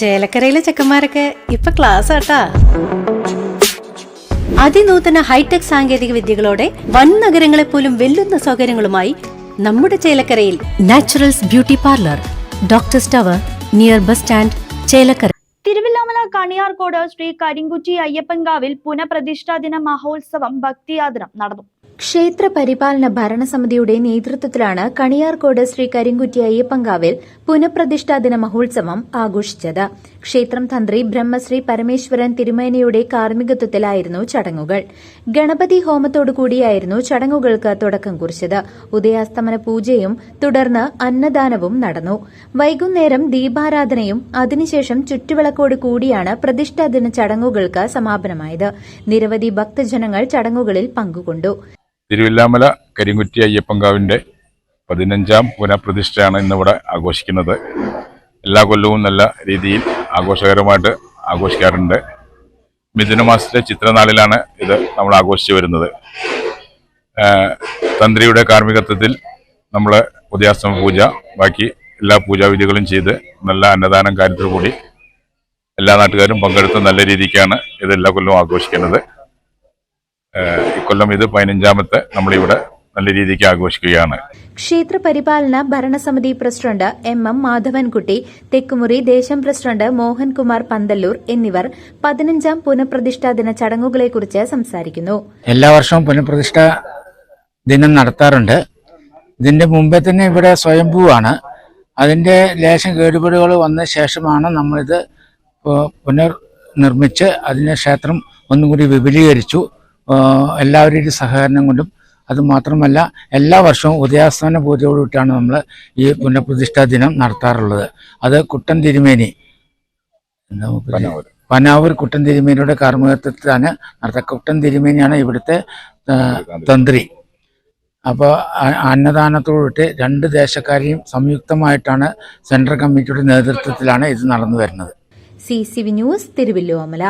ചേലക്കരയിലെ ചെക്കന്മാരൊക്കെ ഇപ്പൊ ക്ലാസ് ആട്ടാ. അതിനൂതന ഹൈടെക് സാങ്കേതിക വിദ്യകളോടെ വൻ നഗരങ്ങളെ പോലും വെല്ലുന്ന സൗകര്യങ്ങളുമായി നമ്മുടെ ചേലക്കരയിൽ Naturals beauty parlour doctor tower near bus stand Chelakkara. Thiruvilwamala Kaniyarkode Shri Karinkutti അയ്യപ്പൻകാവിൽ പുനഃപ്രതിഷ്ഠാ ദിന മഹോത്സവം ഭക്തിയാദനം നടന്നു. ക്ഷേത്ര പരിപാലന ഭരണസമിതിയുടെ നേതൃത്വത്തിലാണ് കണിയാർകോട് ശ്രീ കരിങ്കുറ്റി അയ്യപ്പങ്കാവിൽ പുനഃപ്രതിഷ്ഠാ ദിന മഹോത്സവം ആഘോഷിച്ചത്. ക്ഷേത്രം തന്ത്രി ബ്രഹ്മശ്രീ പരമേശ്വരൻ തിരുമേനയുടെ കാർമ്മികത്വത്തിലായിരുന്നു ചടങ്ങുകൾ. ഗണപതി ഹോമത്തോടുകൂടിയായിരുന്നു ചടങ്ങുകൾക്ക് തുടക്കം കുറിച്ചത്. ഉദയാസ്തമന പൂജയും തുടർന്ന് അന്നദാനവും നടന്നു. വൈകുന്നേരം ദീപാരാധനയും അതിനുശേഷം ചുറ്റുവിളക്കോട് കൂടിയാണ് പ്രതിഷ്ഠാ ദിന ചടങ്ങുകൾക്ക് സമാപനമായത്. നിരവധി ഭക്തജനങ്ങൾ ചടങ്ങുകളിൽ പങ്കുകൊണ്ടു. തിരുവില്ലാമല കരിങ്കുറ്റി അയ്യപ്പങ്കാവിന്റെ പതിനഞ്ചാം പുനഃപ്രതിഷ്ഠയാണ് ഇന്നിവിടെ ആഘോഷിക്കുന്നത്. എല്ലാ കൊല്ലവും നല്ല രീതിയിൽ ആഘോഷകരമായിട്ട് ആഘോഷിക്കാറുണ്ട്. മിഥുനമാസത്തിലെ ചിത്രനാളിലാണ് ഇത് നമ്മൾ ആഘോഷിച്ചു വരുന്നത്. തന്ത്രിയുടെ കാർമ്മികത്വത്തിൽ നമ്മൾ ഉദയാസ്തമ പൂജ ബാക്കി എല്ലാ പൂജാവിധികളും ചെയ്ത് നല്ല അന്നദാനം കാര്യത്തിൽ കൂടി എല്ലാ നാട്ടുകാരും പങ്കെടുത്ത് നല്ല രീതിക്കാണ് ഇത് എല്ലാ കൊല്ലവും ആഘോഷിക്കുന്നത്. ഇക്കൊല്ലം ഇത് പതിനഞ്ചാമത്തെ നമ്മളിവിടെ നല്ല രീതിക്ക് ആഘോഷിക്കുകയാണ്. ക്ഷേത്ര പരിപാലന ഭരണസമിതി president M M Madhavankutty Thekkumuri ദേശം പ്രസിഡന്റ് മോഹൻകുമാർ പന്തല്ലൂർ എന്നിവർ പതിനഞ്ചാം പുനഃപ്രതിഷ്ഠാ ദിന ചടങ്ങുകളെക്കുറിച്ച് സംസാരിക്കുന്നു. എല്ലാ വർഷവും പുനഃപ്രതിഷ്ഠ ദിനം നടത്താറുണ്ട്. ഇതിന്റെ മുമ്പേ തന്നെ ഇവിടെ സ്വയംഭൂവാണ് അതിന്റെ ലേശം കേടുപാടുകൾ വന്ന ശേഷമാണ് നമ്മളിത് പുനർ പുനർനിർമ്മിച്ച് അതിനെ ക്ഷേത്രം ഒന്നുകൂടി വിപുലീകരിച്ചു. എല്ലാവരുടെയും സഹകരണം കൊണ്ടും അതുമാത്രമല്ല എല്ലാ വർഷവും ഉദയാസ്തമന പൂജയോടുകൂട്ടാണ് നമ്മൾ ഈ പുനഃപ്രതിഷ്ഠാ ദിനം നടത്താറുള്ളത്. അത് കുട്ടൻ തിരുമേനി പനാവൂർ. കുട്ടൻ തിരുമേനിയുടെ കാർമ്മികത്വത്തിലാണ് നടത്തുക. കുട്ടൻ തിരുമേനിയാണ് ഇവിടുത്തെ തന്ത്രി. അപ്പോൾ അന്നദാനത്തോടിട്ട് രണ്ട് ദേശക്കാരെയും സംയുക്തമായിട്ടാണ് സെൻട്രൽ കമ്മിറ്റിയുടെ നേതൃത്വത്തിലാണ് ഇത് നടന്നു വരുന്നത്. C C V news Thiruvilwamala